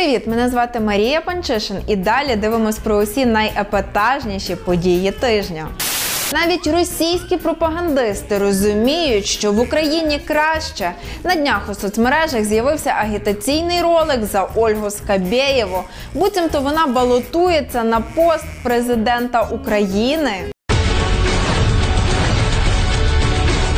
Привіт! Мене звати Марія Панчишин, і далі дивимось про усі найепатажніші події тижня. Навіть російські пропагандисти розуміють, що в Україні краще. На днях у соцмережах з'явився агітаційний ролик за Ольгу Скабєєву. Буцімто вона балотується на пост президента України.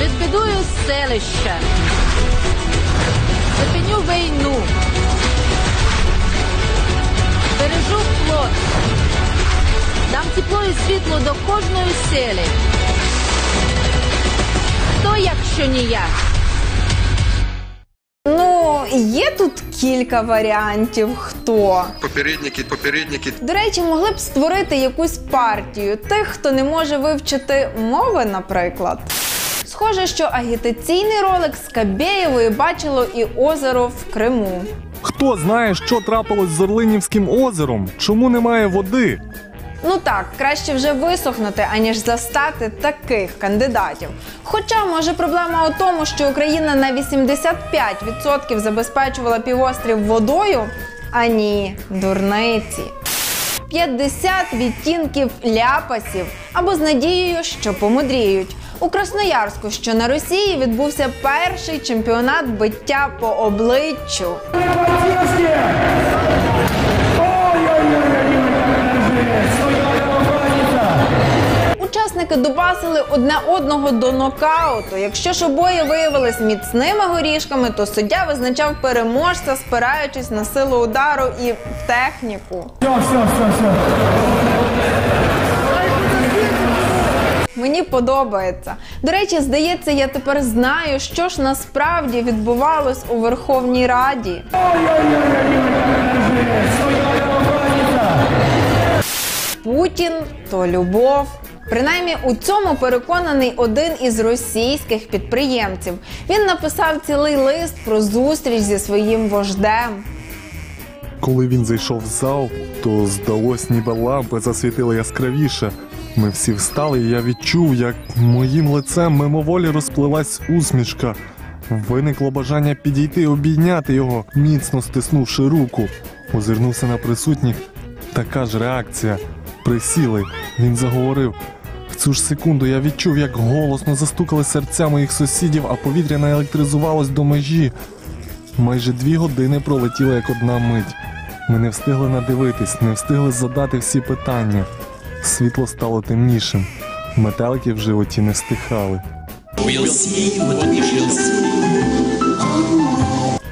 Відбудую селище. Світло до кожної селі. Хто, якщо не я? Ну, є тут кілька варіантів. Хто Попередники, попередники. до речі, могли б створити якусь партію тих, хто не може вивчити мови, наприклад. Схоже, що агітаційний ролик з Кабєєвою бачило і озеро в Криму. Хто знає, що трапилось з Орлинівським озером? Чому немає води? Ну так, краще вже висохнути, аніж застати таких кандидатів. Хоча, може, проблема у тому, що Україна на 85% забезпечувала півострів водою, а ні, дурниці. 50 відтінків ляпасів або з надією, що помудріють. У Красноярську, що на Росії, відбувся перший чемпіонат биття по обличчю. Учасники добасили одне одного до нокауту. Якщо ж обоє виявились міцними горішками, то суддя визначав переможця, спираючись на силу удару і техніку. Мені подобається. До речі, здається, я тепер знаю, що ж насправді відбувалось у Верховній Раді. Путін то любов. Принаймні у цьому переконаний один із російських підприємців. Він написав цілий лист про зустріч зі своїм вождем. Коли він зайшов в зал, то здалось, ніби лампи засвітили яскравіше. Ми всі встали, і я відчув, як моїм лицем мимоволі розплилась усмішка. Виникло бажання підійти, обійняти його, міцно стиснувши руку. Озирнувся на присутніх. Така ж реакція. Присіли. Він заговорив. Цю ж секунду я відчув, як голосно застукали серця моїх сусідів, а повітря наелектризувалось до межі. Майже дві години пролетіли як одна мить. Ми не встигли надивитись, не встигли задати всі питання. Світло стало темнішим. Метелики в животі не стихали.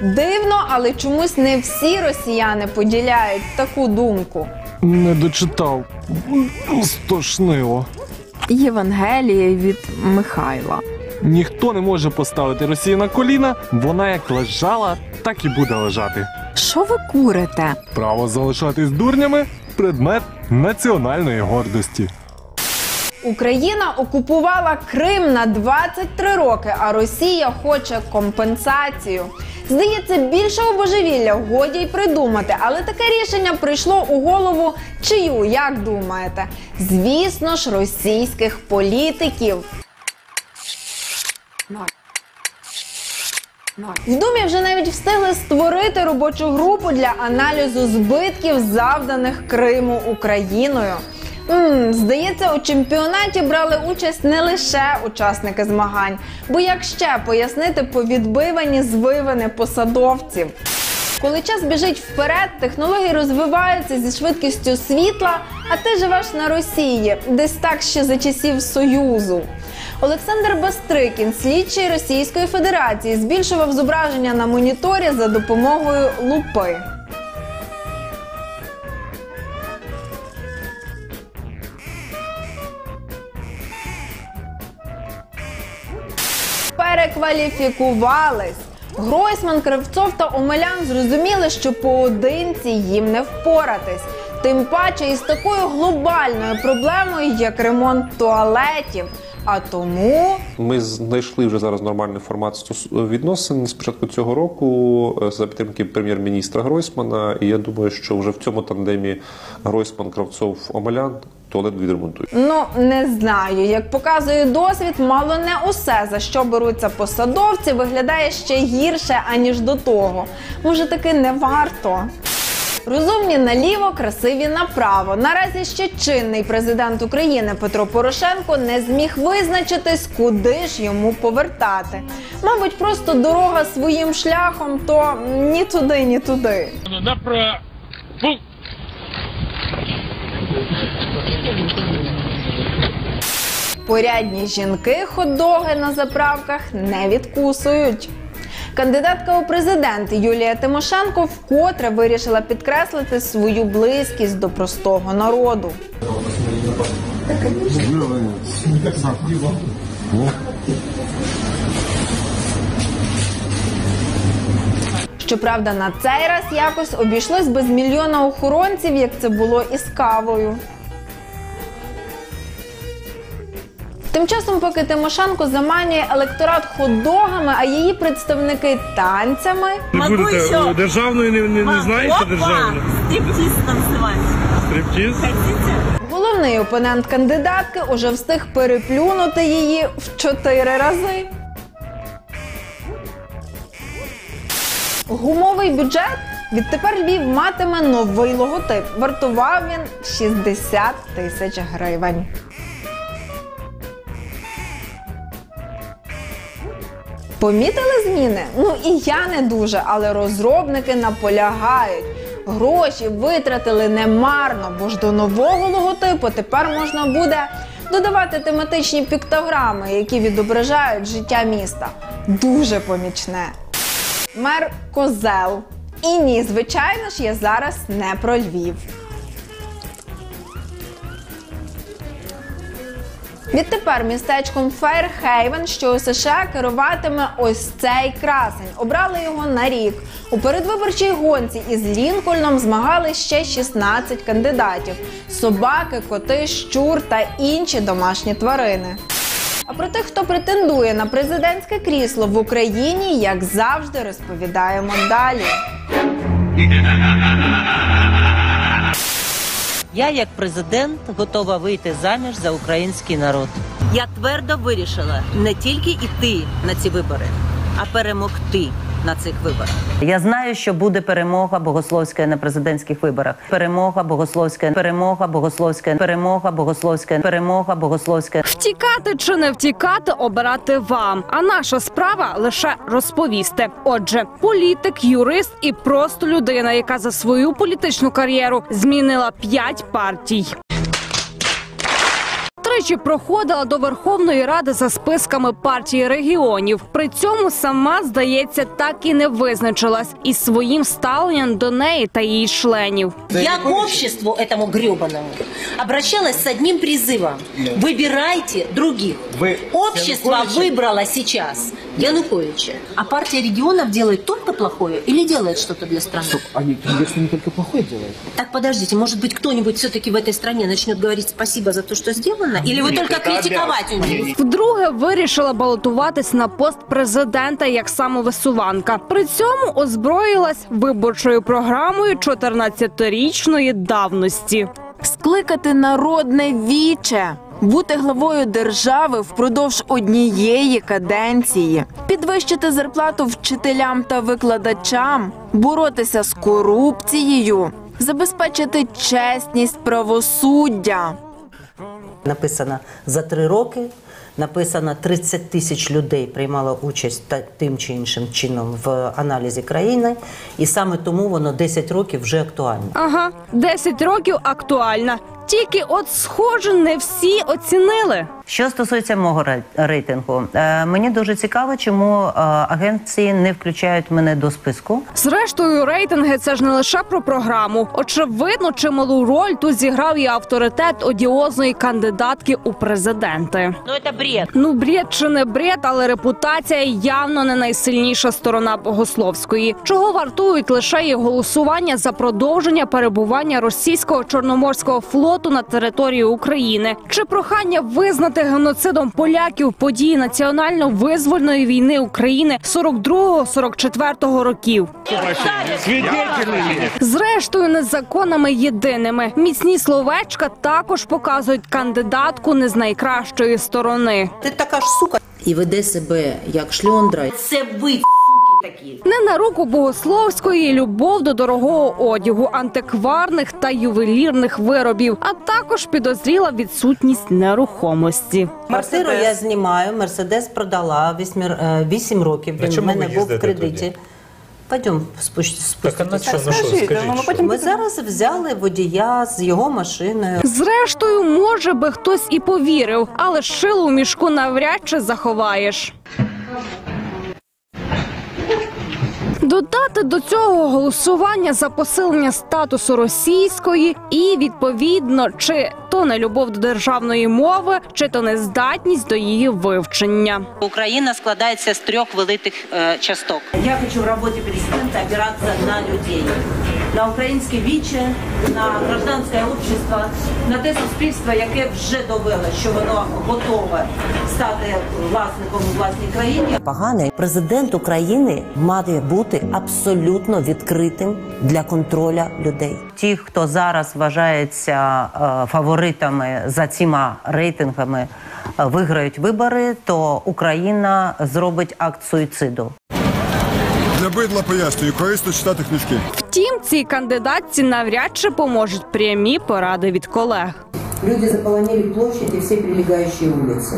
Дивно, але чомусь не всі росіяни поділяють таку думку. Не дочитав. Стошнило. Євангеліє від Михайла. Ніхто не може поставити Росію на коліна, вона як лежала, так і буде лежати. Що ви курите? Право залишатись дурнями предмет національної гордості. Україна окупувала Крим на 23 роки, а Росія хоче компенсацію. Здається, більшого божевілля годі й придумати, але таке рішення прийшло у голову чию, як думаєте? Звісно ж, російських політиків. В Думі вже навіть встигли створити робочу групу для аналізу збитків, завданих Криму Україною. М здається, у чемпіонаті брали участь не лише учасники змагань, бо як ще пояснити повідбивані звивини посадовців. Коли час біжить вперед, технології розвиваються зі швидкістю світла, а ти живеш на Росії, десь так ще за часів Союзу. Олександр Бастрикін, слідчий Російської Федерації, збільшував зображення на моніторі за допомогою лупи. Перекваліфікувались. Гройсман, Кривцов та Омелян зрозуміли, що поодинці їм не впоратись. Тим паче із такою глобальною проблемою, як ремонт туалетів. А тому Ми знайшли вже зараз нормальний формат відносин з початку цього року е, за підтримки прем'єр-міністра Гройсмана. І я думаю, що вже в цьому тандемі Гройсман, Кравцов, Омелян туалет відремонтують. Ну не знаю. Як показує досвід, мало не усе за що беруться посадовці, виглядає ще гірше аніж до того. Може, таки не варто. Розумні наліво, красиві направо. Наразі ще чинний президент України Петро Порошенко не зміг визначитись, куди ж йому повертати. Мабуть, просто дорога своїм шляхом, то ні туди, ні туди. Направо. Порядні жінки хот-доги на заправках не відкусують. Кандидатка у президенти Юлія Тимошенко вкотре вирішила підкреслити свою близькість до простого народу. Щоправда, на цей раз якось обійшлось без мільйона охоронців, як це було із кавою. Тим часом, поки Тимошенко заманює електорат хот-догами, а її представники танцями, Ви будете державною не, не, не знаєте державну? Стриптиз называется. Стриптіз? Хотите? головний опонент кандидатки уже встиг переплюнути її в чотири рази. Гумовий бюджет відтепер Львів матиме новий логотип. Вартував він 60 тисяч гривень. Помітили зміни? Ну і я не дуже, але розробники наполягають. Гроші витратили немарно, бо ж до нового логотипу тепер можна буде додавати тематичні піктограми, які відображають життя міста. Дуже помічне. Мер Козел. І ні, звичайно ж, я зараз не про Львів. Відтепер містечком Фейрхейвен, що у США керуватиме ось цей красень. Обрали його на рік. У передвиборчій гонці із Лінкольном змагали ще 16 кандидатів: собаки, коти, щур та інші домашні тварини. А про тих, хто претендує на президентське крісло в Україні, як завжди, розповідаємо далі. Я, як президент, готова вийти заміж за український народ. Я твердо вирішила не тільки йти на ці вибори, а перемогти на цих виборах. Я знаю, що буде перемога богословська на президентських виборах. Перемога богословська, перемога богословська, перемога богословська, перемога богословська. Втікати чи не втікати обирати вам. А наша справа лише розповісти. Отже, політик, юрист і просто людина, яка за свою політичну кар'єру змінила п'ять партій Тричі проходила до Верховної Ради за списками партії регіонів. При цьому сама, здається, так і не визначилась із своїм ставленням до неї та її членів. Я к обществу этому гребаному обращалась с одним призывом. Выбирайте других. Общество выбрало сейчас Януковича. А партия регионов делает только плохое или делает что-то для страны? Они, конечно, не только плохое делают. Так подождите, может быть кто-нибудь все-таки в этой стране начнет говорить спасибо за то, что сделано? Или вы только критиковать умеете? Вдруге вирішила балотуватись на пост президента як самовисуванка. При цьому озброїлась виборчою програмою 14-річної давності. Скликати народне віче, бути главою держави впродовж однієї каденції, підвищити зарплату вчителям та викладачам, боротися з корупцією, забезпечити чесність правосуддя. Написано за три роки. Написано 30 тисяч людей приймало участь та тим чи іншим чином в аналізі країни, і саме тому воно 10 років вже актуальне. Ага, 10 років актуальна. Тільки от, схоже, не всі оцінили. Що стосується мого рейтингу, е, мені дуже цікаво, чому е, агенції не включають мене до списку. Зрештою, рейтинги це ж не лише про програму. Очевидно, чималу роль тут зіграв і авторитет одіозної кандидатки у президенти. Ну це бред. Ну, бред чи не бред, але репутація явно не найсильніша сторона Богословської. Чого вартують лише її голосування за продовження перебування російського чорноморського флоту на території України чи прохання визнати геноцидом поляків події національно-визвольної війни України 42-44 років. Зрештою, не законами єдиними. Міцні словечка також показують кандидатку не з найкращої сторони. Ти така ж сука. І веде себе як шльондра. Це ви, такі. Не на руку богословської любов до дорогого одягу, антикварних та ювелірних виробів, а також підозріла відсутність нерухомості. Квартиру я знімаю, Мерседес продала 8, років. Він в мене був в кредиті. Пойдем спуститися. Так, а на що? Ну що, скажіть. Ми зараз взяли водія з його машиною. Зрештою, може би хтось і повірив, але шило у мішку навряд чи заховаєш. Додати до цього голосування за посилення статусу російської і відповідно, чи то не любов до державної мови, чи то нездатність до її вивчення. Україна складається з трьох великих е, часток. Я хочу в роботі президента опиратися на людей. На українське віче, на гражданське общество, на те суспільство, яке вже довело, що воно готове стати власником у власній країні. Поганий президент України має бути абсолютно відкритим для контроля людей. Ті, хто зараз вважається е, фаворитами за цими рейтингами, е, виграють вибори, то Україна зробить акт суїциду. Для бидла пояснюю, корисно читати книжки. Втім, цій кандидатці навряд чи поможуть прямі поради від колег. Люди заполонили площадь і всі прилегаючі вулиці.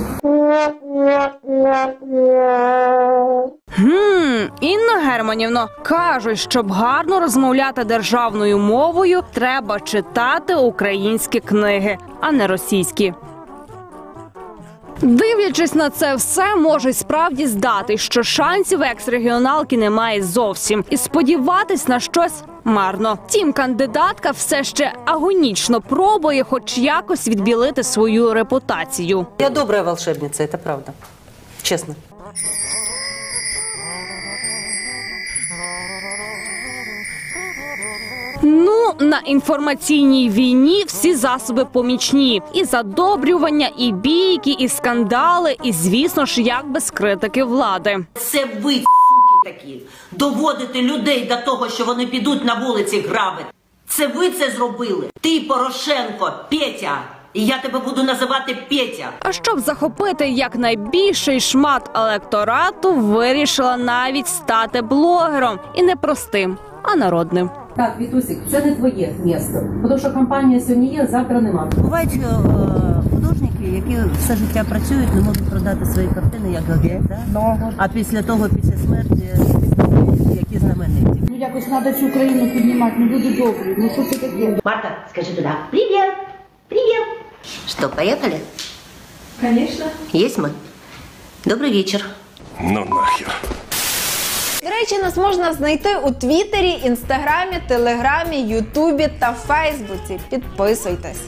Гм, Інно Германівно кажуть, щоб гарно розмовляти державною мовою, треба читати українські книги, а не російські. Дивлячись на це все, може справді здати, що шансів екс-регіоналки немає зовсім, і сподіватись на щось марно. Тім кандидатка все ще агонічно пробує, хоч якось відбілити свою репутацію. Я добра волшебниця, це правда. Чесно. Ну, на інформаційній війні всі засоби помічні: і задобрювання, і бійки, і скандали, і звісно ж, як без критики влади. Це ви, суки такі, доводите людей до того, що вони підуть на вулиці грабити. Це ви це зробили. Ти, Порошенко, Петя. І я тебе буду називати Петя. А щоб захопити якнайбільший шмат електорату, вирішила навіть стати блогером і не простим, а народним. Так, Вітусік, це не твоє місто. Тому що компанія сьогодні є, завтра нема. Бувають е, художники, які все життя працюють, не можуть продати свої картини, як Гаге, да? а після того, після смерті, які знамениті. Ну якось треба цю країну піднімати, ну люди добрі. Ну що це таке? Марта, скажи туди. Привіт! Привіт! Що, поїхали? Звісно. Есть мы. Добрый вечер. Ну нахер. Речі, нас можна знайти у Твіттері, Інстаграмі, Телеграмі, Ютубі та Фейсбуці. Підписуйтесь.